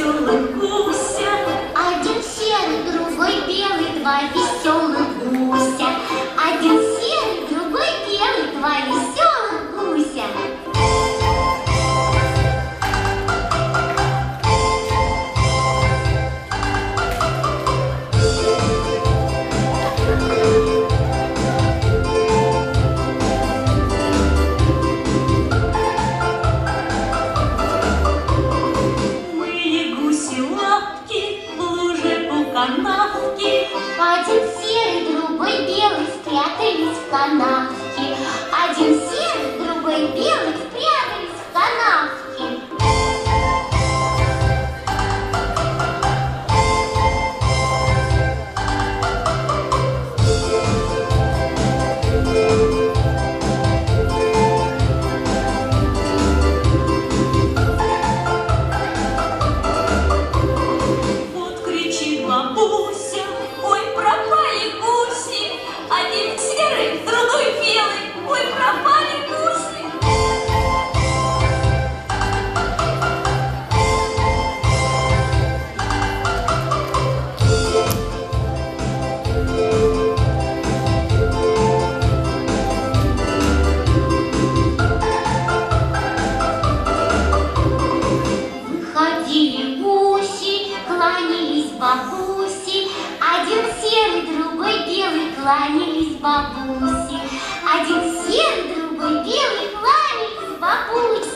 веселых гуся. Один серый, другой белый, два Один серый, другой белый спрятались в канавке. Один серый, другой белый бабуси. Один серый, другой белый, кланялись бабуси. Один серый, другой белый, кланялись бабуси.